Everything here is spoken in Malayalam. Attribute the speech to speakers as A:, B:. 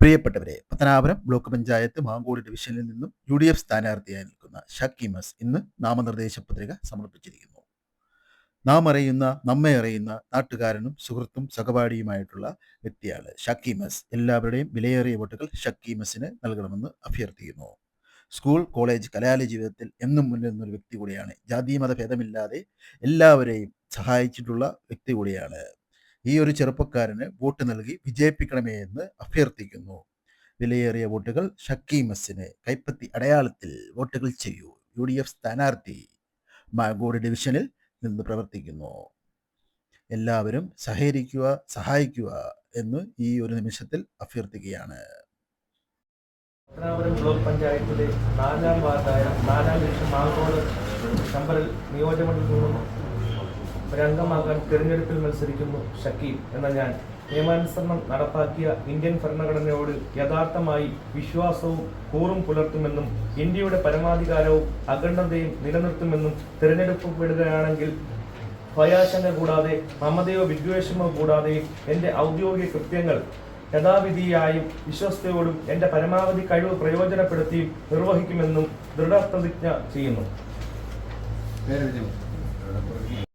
A: പ്രിയപ്പെട്ടവരെ പത്തനാപുരം ബ്ലോക്ക് പഞ്ചായത്ത് മാങ്കോട് ഡിവിഷനിൽ നിന്നും യു ഡി എഫ് സ്ഥാനാർത്ഥിയായി നിൽക്കുന്ന ഷക്കീമസ് ഇന്ന് നാമനിർദ്ദേശ പത്രിക സമർപ്പിച്ചിരിക്കുന്നു. നാം അറിയുന്ന നമ്മെ അറിയുന്ന നാട്ടുകാരനും സുഹൃത്തും സഹപാഠിയുമായിട്ടുള്ള വ്യക്തിയാണ് ഷക്കിമസ് എല്ലാവരുടെയും വിലയേറിയ വോട്ടുകൾ ഷക്കിമസിന് നൽകണമെന്ന് അഭ്യർത്ഥിക്കുന്നു. സ്കൂൾ കോളേജ് കലാലയ ജീവിതത്തിൽ എന്നും മുന്നിൽ നിന്നൊരു വ്യക്തി കൂടിയാണ്. ജാതി മത ഭേദമില്ലാതെ എല്ലാവരെയും സഹായിച്ചിട്ടുള്ള വ്യക്തി കൂടിയാണ്. ഈ ഒരു ചെറുപ്പക്കാരന് വോട്ട് നൽകി വിജയിപ്പിക്കണമേ എന്ന് അഭ്യർത്ഥിക്കുന്നു. വിലയേറിയ വോട്ടുകൾ ഷക്കീമസിന് കൈപ്പത്തി അടയാളത്തിൽ വോട്ടുകൾ ചെയ്യൂ. യു ഡി എഫ് സ്ഥാനാർത്ഥി മാഗോഡ് ഡിവിഷനിൽ നിന്ന് പ്രവർത്തിക്കുന്നു. എല്ലാവരും സഹകരിക്കുക സഹായിക്കുക എന്ന് ഈ ഒരു നിമിഷത്തിൽ അഭ്യർത്ഥിക്കുകയാണ്.
B: ബ്ലോക്ക് പഞ്ചായത്തിലെ നാലാം വാർഡായ നാലാം ലക്ഷം മാങ്കോട് നമ്പറിൽ നിയോജകമണ്ഡലം ഒരംഗമാകാൻ തിരഞ്ഞെടുപ്പിൽ മത്സരിക്കുന്നു ഷക്കീബ് എന്ന ഞാൻ. നിയമാനുസരണം നടപ്പാക്കിയ ഇന്ത്യൻ ഭരണഘടനയോട് യഥാർത്ഥമായി വിശ്വാസവും കൂറും പുലർത്തുമെന്നും ഇന്ത്യയുടെ പരമാധികാരവും അഖണ്ഡതയും നിലനിർത്തുമെന്നും തിരഞ്ഞെടുക്കപ്പെടുകയാണെങ്കിൽ ഭയാശങ്ക കൂടാതെ മമതയോ വിദ്വേഷമോ കൂടാതെ എന്റെ ഔദ്യോഗിക കൃത്യങ്ങൾ യഥാവിധിയായും വിശ്വസ്തയോടും എന്റെ പരമാവധി കഴിവ് പ്രയോജനപ്പെടുത്തിയും നിർവഹിക്കുമെന്നും ദൃഢപ്രതിജ്ഞ ചെയ്യുന്നു.